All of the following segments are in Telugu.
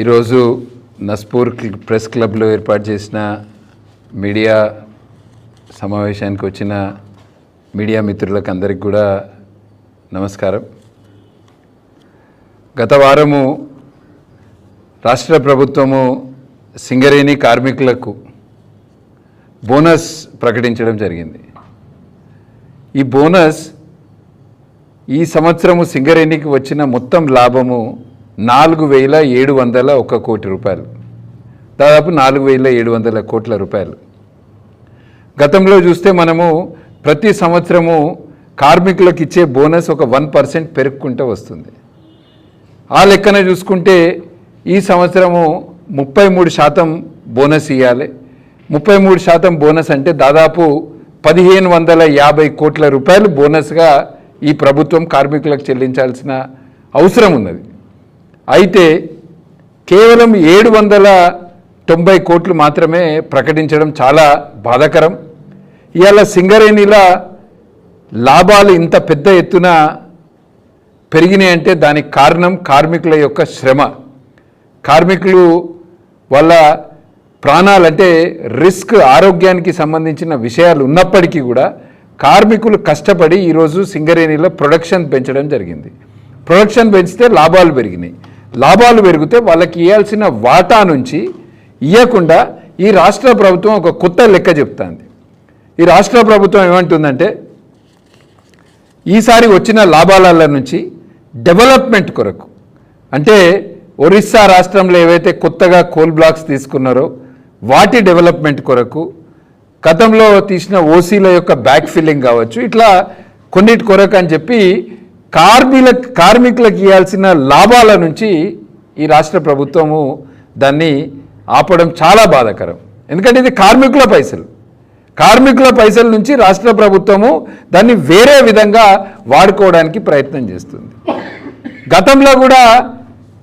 ఈరోజు నస్పూర్ ప్రెస్ క్లబ్లో ఏర్పాటు చేసిన మీడియా సమావేశానికి వచ్చిన మీడియా మిత్రులకు అందరికి కూడా నమస్కారం. గత వారము రాష్ట్ర ప్రభుత్వము సింగరేణి కార్మికులకు బోనస్ ప్రకటించడం జరిగింది. ఈ బోనస్ ఈ సంవత్సరము సింగరేణికి వచ్చిన మొత్తం లాభము నాలుగు వేల ఏడు వందల ఒక కోటి రూపాయలు. దాదాపు నాలుగు వేల ఏడు వందల కోట్ల రూపాయలు. గతంలో చూస్తే మనము ప్రతి సంవత్సరము కార్మికులకు ఇచ్చే బోనస్ ఒక వన్ పర్సెంట్ పెరుగుకుంటూ వస్తుంది. ఆ లెక్కన చూసుకుంటే ఈ సంవత్సరము ముప్పై మూడు శాతం బోనస్ ఇవ్వాలి ముప్పై మూడు శాతం బోనస్ అంటే దాదాపు పదిహేను వందల యాభై కోట్ల రూపాయలు బోనస్గా ఈ ప్రభుత్వం కార్మికులకు చెల్లించాల్సిన అవసరం ఉన్నది. అయితే కేవలం ఏడు వందల తొంభై కోట్లు మాత్రమే ప్రకటించడం చాలా బాధాకరం. ఇవాళ సింగరేణిల లాభాలు ఇంత పెద్ద ఎత్తున పెరిగినాయంటే దానికి కారణం కార్మికుల యొక్క శ్రమ. కార్మికులు వాళ్ళ ప్రాణాలంటే రిస్క్ ఆరోగ్యానికి సంబంధించిన విషయాలు ఉన్నప్పటికీ కూడా కార్మికులు కష్టపడి ఈరోజు సింగరేణిలో ప్రొడక్షన్ పెంచడం జరిగింది. ప్రొడక్షన్ పెంచితే లాభాలు పెరిగినాయి. లాభాలు పెరిగితే వాళ్ళకి ఇవ్వాల్సిన వాటా నుంచి ఇవ్వకుండా ఈ రాష్ట్ర ప్రభుత్వం ఒక కొత్త లెక్క చెప్తుంది. ఈ రాష్ట్ర ప్రభుత్వం ఏమంటుందంటే ఈసారి వచ్చిన లాభాల నుంచి డెవలప్మెంట్ కొరకు అంటే ఒరిస్సా రాష్ట్రంలో ఏవైతే కొత్తగా కోల్ బ్లాక్స్ తీసుకున్నారో వాటి డెవలప్మెంట్ కొరకు గతంలో తీసిన ఓసీల యొక్క బ్యాక్ ఫిల్లింగ్ కావచ్చు ఇట్లా కొన్నిటి కొరకు అని చెప్పి కార్మికుల కార్మికులకు ఇవ్వాల్సిన లాభాల నుంచి ఈ రాష్ట్ర ప్రభుత్వము దాన్ని ఆపడం చాలా బాధాకరం. ఎందుకంటే ఇది కార్మికుల పైసలు. కార్మికుల పైసల నుంచి రాష్ట్ర ప్రభుత్వము దాన్ని వేరే విధంగా వాడుకోవడానికి ప్రయత్నం చేస్తుంది. గతంలో కూడా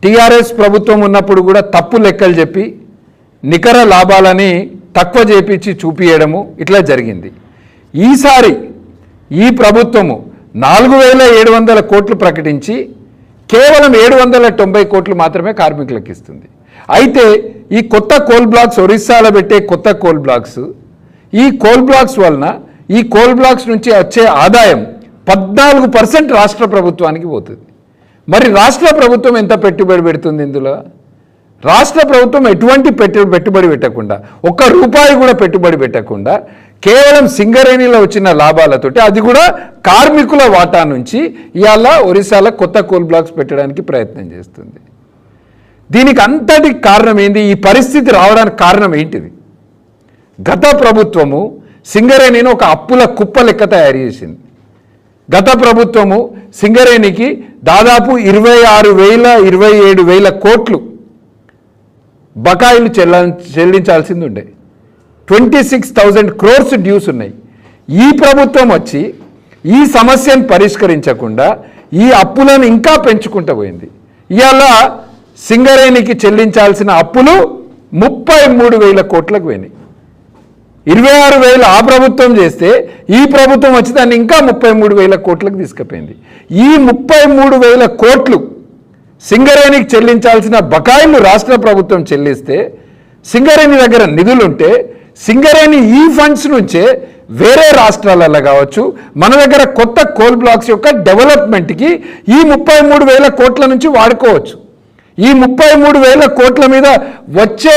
టీఆర్ఎస్ ప్రభుత్వం ఉన్నప్పుడు కూడా తప్పు లెక్కలు చెప్పి నికర లాభాలని తక్కువ చేపించి చూపియడము ఇట్లా జరిగింది. ఈసారి ఈ ప్రభుత్వము నాలుగు వేల ఏడు వందల కోట్లు ప్రకటించి కేవలం ఏడు వందల తొంభై కోట్లు మాత్రమే కార్మికులకు ఇస్తుంది. అయితే ఈ కొత్త కోల్ బ్లాక్స్ ఒరిస్సాలో పెట్టే కొత్త కోల్ బ్లాక్స్ ఈ కోల్ బ్లాక్స్ వలన ఈ కోల్ బ్లాక్స్ నుంచి వచ్చే ఆదాయం పద్నాలుగు పర్సెంట్ రాష్ట్ర ప్రభుత్వానికి పోతుంది. మరి రాష్ట్ర ప్రభుత్వం ఎంత పెట్టుబడి పెడుతుంది ఇందులో? రాష్ట్ర ప్రభుత్వం ఎటువంటి పెట్టు పెట్టుబడి పెట్టకుండా ఒక్క రూపాయి కూడా పెట్టుబడి పెట్టకుండా కేవలం సింగరేణిలో వచ్చిన లాభాలతోటి అది కూడా కార్మికుల వాటా నుంచి ఇవాళ ఒరిస్సాలో కొత్త కోల్ బ్లాక్స్ పెట్టడానికి ప్రయత్నం చేస్తుంది. దీనికి అంతటి కారణం ఏంది? ఈ పరిస్థితి రావడానికి కారణం ఏంటిది? గత ప్రభుత్వము సింగరేణిని ఒక అప్పుల కుప్ప లెక్క తయారు చేసింది. గత ప్రభుత్వము సింగరేణికి దాదాపు ఇరవై ఆరు వేల ఇరవై ఏడు వేల కోట్లు బకాయిలు చెల్లించాల్సింది ఉండే. Twenty six thousand crores dues ఉన్నాయి. ఈ ప్రభుత్వం వచ్చి ఈ సమస్యను పరిష్కరించకుండా ఈ అప్పులను ఇంకా పెంచుకుంటూ పోయింది. ఇవాళ సింగరేణికి చెల్లించాల్సిన అప్పులు ముప్పై మూడు వేల కోట్లకు పోయినాయి. ఇరవై ఆరు వేలు ఆ ప్రభుత్వం చేస్తే ఈ ప్రభుత్వం వచ్చి దాన్ని ఇంకా ముప్పై మూడు వేల కోట్లకు తీసుకుపోయింది. ఈ ముప్పై మూడు వేల కోట్లు సింగరేణికి చెల్లించాల్సిన బకాయిలు రాష్ట్ర ప్రభుత్వం చెల్లిస్తే సింగరేణి దగ్గర నిధులుంటే సింగరేణి ఈ ఫండ్స్ నుంచే వేరే రాష్ట్రాలలో కావచ్చు మన దగ్గర కొత్త కోల్ బ్లాక్స్ యొక్క డెవలప్మెంట్కి ఈ ముప్పై మూడు వేల కోట్ల నుంచి వాడుకోవచ్చు. ఈ ముప్పై మూడు వేల కోట్ల మీద వచ్చే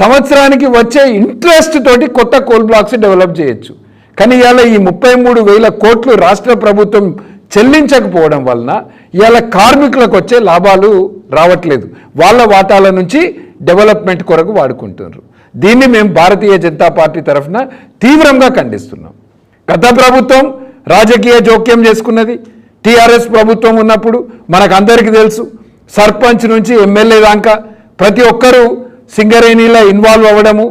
సంవత్సరానికి వచ్చే ఇంట్రెస్ట్ తోటి కొత్త కోల్ బ్లాక్స్ డెవలప్ చేయొచ్చు. కానీ ఇవాళ ఈ ముప్పై మూడు వేల కోట్లు రాష్ట్ర ప్రభుత్వం చెల్లించకపోవడం వలన ఇవాళ కార్మికులకు వచ్చే లాభాలు రావట్లేదు. వాళ్ళ వాటాల నుంచి డెవలప్మెంట్ కొరకు వాడుకుంటున్నారు. దీన్ని మేము భారతీయ జనతా పార్టీ తరఫున తీవ్రంగా ఖండిస్తున్నాం. గత ప్రభుత్వం రాజకీయ జోక్యం చేసుకున్నది. టీఆర్ఎస్ ప్రభుత్వం ఉన్నప్పుడు మనకు అందరికీ తెలుసు సర్పంచ్ నుంచి ఎమ్మెల్యే దాకా ప్రతి ఒక్కరూ సింగరేణిలో ఇన్వాల్వ్ అవ్వడము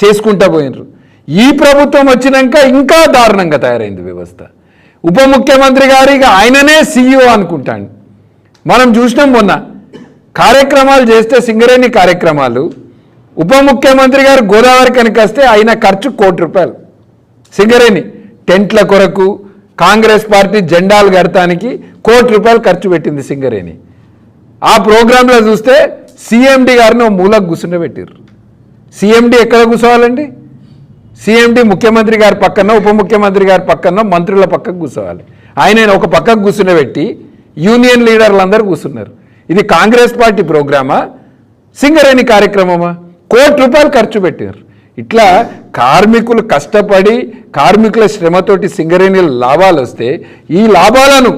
చేసుకుంటా పోయినరు ఈ ప్రభుత్వం వచ్చినాక ఇంకా దారుణంగా తయారైంది వ్యవస్థ. ఉప ముఖ్యమంత్రి గారికి ఆయననే సీఈఓ అనుకుంటాను మనం చూసినాం మొన్న కార్యక్రమాలు చేస్తే సింగరేణి కార్యక్రమాలు ఉప ముఖ్యమంత్రి గారు గోదావరి కనుక వస్తే ఆయన ఖర్చు కోటి రూపాయలు. సింగరేణి టెంట్ల కొరకు కాంగ్రెస్ పార్టీ జెండాలు కడతానికి కోటి రూపాయలు ఖర్చు పెట్టింది సింగరేణి. ఆ ప్రోగ్రాంలో చూస్తే సిఎండి గారిని ఓ కూర్చుండే పెట్టారు సిఎండి ఎక్కడ కూర్చోవాలండి సిఎండి ముఖ్యమంత్రి గారి పక్కన ఉప ముఖ్యమంత్రి గారి పక్కన మంత్రుల పక్కకు కూర్చోవాలి ఆయన ఒక పక్కకు కూర్చుండబెట్టి యూనియన్ లీడర్లు అందరూ కూర్చున్నారు ఇది కాంగ్రెస్ పార్టీ ప్రోగ్రామా? సింగరేణి కార్యక్రమమా? కోటి రూపాయలు ఖర్చు పెట్టారు. ఇట్లా కార్మికులు కష్టపడి కార్మికుల శ్రమతోటి సింగరేణి లాభాలు వస్తే ఈ లాభాలను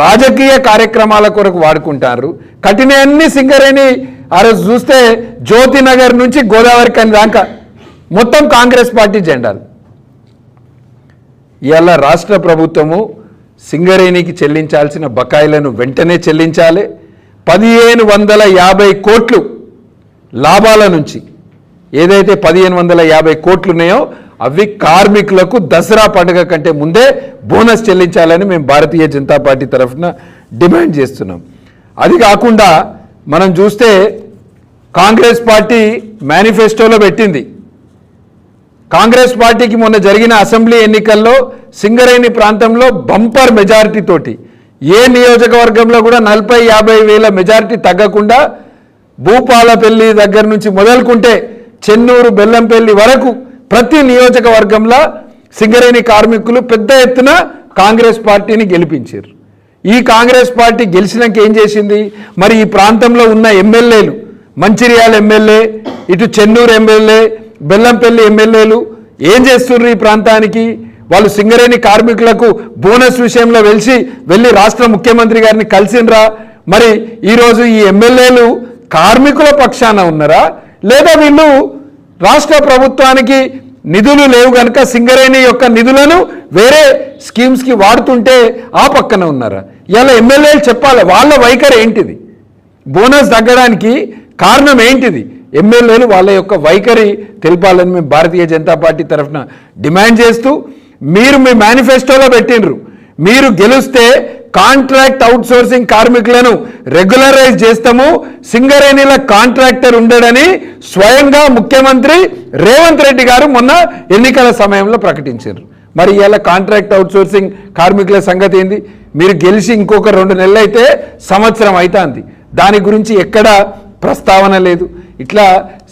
రాజకీయ కార్యక్రమాల కొరకు వాడుకుంటారు. కఠినన్ని సింగరేణి ఆ రోజు చూస్తే జ్యోతి నగర్ నుంచి గోదావరి కని దాకా మొత్తం కాంగ్రెస్ పార్టీ జెండాలు. ఇవాళ రాష్ట్ర ప్రభుత్వము సింగరేణికి చెల్లించాల్సిన బకాయిలను వెంటనే చెల్లించాలి. పదిహేను వందల యాభై కోట్లు లాభాల నుంచి. ఏదైతే పదిహేను వందల యాభై కోట్లు ఉన్నాయో అవి కార్మికులకు దసరా పండుగ కంటే ముందే బోనస్ చెల్లించాలని మేము భారతీయ జనతా పార్టీ తరఫున డిమాండ్ చేస్తున్నాం. అది కాకుండా మనం చూస్తే కాంగ్రెస్ పార్టీ మేనిఫెస్టోలో పెట్టింది. కాంగ్రెస్ పార్టీకి మొన్న జరిగిన అసెంబ్లీ ఎన్నికల్లో సింగరేణి ప్రాంతంలో బంపర్ మెజారిటీ తోటి ఏ నియోజకవర్గంలో కూడా నలభై యాభై వేల మెజారిటీ తగ్గకుండా భూపాలపల్లి దగ్గర నుంచి మొదలుకుంటే చెన్నూరు బెల్లంపల్లి వరకు ప్రతి నియోజకవర్గంలో సింగరేణి కార్మికులు పెద్ద ఎత్తున కాంగ్రెస్ పార్టీని గెలిపించారు. ఈ కాంగ్రెస్ పార్టీ గెలిచినాక ఏం చేసింది? మరి ఈ ప్రాంతంలో ఉన్న ఎమ్మెల్యేలు మంచిర్యాల ఎమ్మెల్యే ఇటు చెన్నూరు ఎమ్మెల్యే బెల్లంపల్లి ఎమ్మెల్యేలు ఏం చేస్తున్నారు ఈ ప్రాంతానికి? వాళ్ళు సింగరేణి కార్మికులకు బోనస్ విషయంలో వెలిసి వెళ్ళి రాష్ట్ర ముఖ్యమంత్రి గారిని కలిసిండ్రా. మరి ఈరోజు ఈ ఎమ్మెల్యేలు కార్మికుల పక్షాన ఉన్నారా? లేదా వీళ్ళు రాష్ట్ర ప్రభుత్వానికి నిధులు లేవు కనుక సింగరేణి యొక్క నిధులను వేరే స్కీమ్స్కి వాడుతుంటే ఆ పక్కన ఉన్నారా? ఇలా ఎమ్మెల్యేలు చెప్పాలి వాళ్ళ వైఖరి ఏంటిది? బోనస్ తగ్గడానికి కారణం ఏంటిది? ఎమ్మెల్యేలు వాళ్ళ యొక్క వైఖరి తెలిపాలని మేము భారతీయ జనతా పార్టీ తరఫున డిమాండ్ చేస్తూ మీరు మీ మేనిఫెస్టోలో పెట్టినరు మీరు గెలిస్తే కాంట్రాక్ట్ అవుట్సోర్సింగ్ కార్మికులను రెగ్యులరైజ్ చేస్తాము. సింగరేణిల కాంట్రాక్టర్ ఉండడని స్వయంగా ముఖ్యమంత్రి రేవంత్ రెడ్డి గారు మొన్న ఎన్నికల సమయంలో ప్రకటించారు. మరి ఇలా కాంట్రాక్ట్ అవుట్సోర్సింగ్ కార్మికుల సంగతి ఏంది? మీరు గెలిచి ఇంకొక రెండు నెలలు అయితే సంవత్సరం అవుతుంది దాని గురించి ఎక్కడా ప్రస్తావన లేదు. ఇట్లా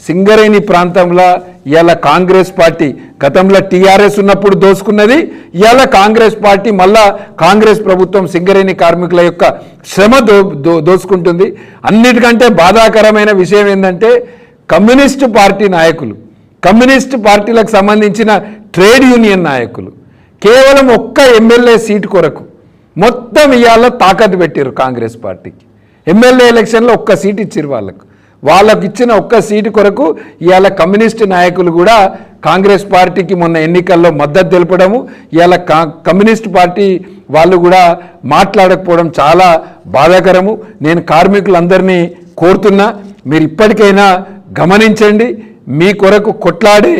సింగరేణి ప్రాంతంలో ఇవాళ కాంగ్రెస్ పార్టీ గతంలో టీఆర్ఎస్ ఉన్నప్పుడు దోసుకున్నది ఇవాళ కాంగ్రెస్ పార్టీ మళ్ళా కాంగ్రెస్ ప్రభుత్వం సింగరేణి కార్మికుల యొక్క శ్రమ దో దో దోసుకుంటుంది. అన్నిటికంటే బాధాకరమైన విషయం ఏంటంటే కమ్యూనిస్టు పార్టీ నాయకులు కమ్యూనిస్ట్ పార్టీలకు సంబంధించిన ట్రేడ్ యూనియన్ నాయకులు కేవలం ఒక్క ఎమ్మెల్యే సీటు కొరకు మొత్తం ఇవాళ తాకట్టు పెట్టారు కాంగ్రెస్ పార్టీకి. ఎమ్మెల్యే ఎలక్షన్లో ఒక్క సీట్ ఇచ్చారు వాళ్ళకు. వాళ్ళకు ఇచ్చిన ఒక్క సీటు కొరకు ఇవాళ కమ్యూనిస్ట్ నాయకులు కూడా కాంగ్రెస్ పార్టీకి మొన్న ఎన్నికల్లో మద్దతు తెలపడము. ఇవాళ కా కమ్యూనిస్ట్ పార్టీ వాళ్ళు కూడా మాట్లాడకపోవడం చాలా బాధాకరము. నేను కార్మికులందరినీ కోరుతున్నా మీరు ఇప్పటికైనా గమనించండి. మీ కొరకు కొట్లాడే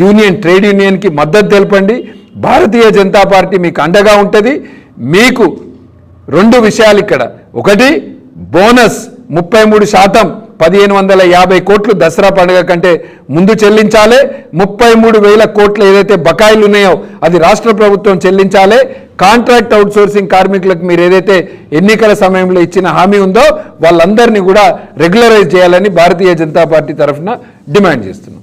యూనియన్ ట్రేడ్ యూనియన్కి మద్దతు తెలపండి. భారతీయ జనతా పార్టీ మీకు అండగా ఉంటుంది. మీకు రెండు విషయాలు ఇక్కడ. ఒకటి బోనస్ ముప్పై మూడు శాతం పదిహేను వందల యాభై కోట్లు దసరా పండుగ కంటే ముందు చెల్లించాలి. ముప్పై మూడు వేల కోట్లు ఏదైతే బకాయిలు ఉన్నాయో అది రాష్ట్ర ప్రభుత్వం చెల్లించాలి. కాంట్రాక్ట్ అవుట్సోర్సింగ్ కార్మికులకు మీరు ఏదైతే ఎన్నికల సమయంలో ఇచ్చిన హామీ ఉందో వాళ్ళందరినీ కూడా రెగ్యులరైజ్ చేయాలని భారతీయ జనతా పార్టీ తరఫున డిమాండ్ చేస్తున్నాం.